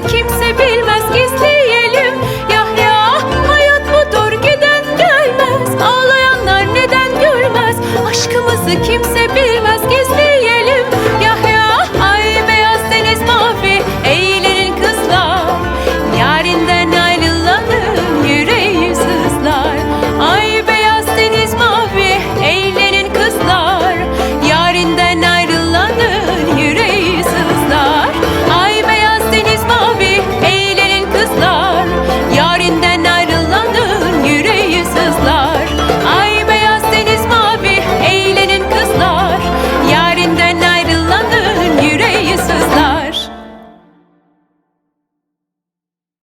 Kimse bir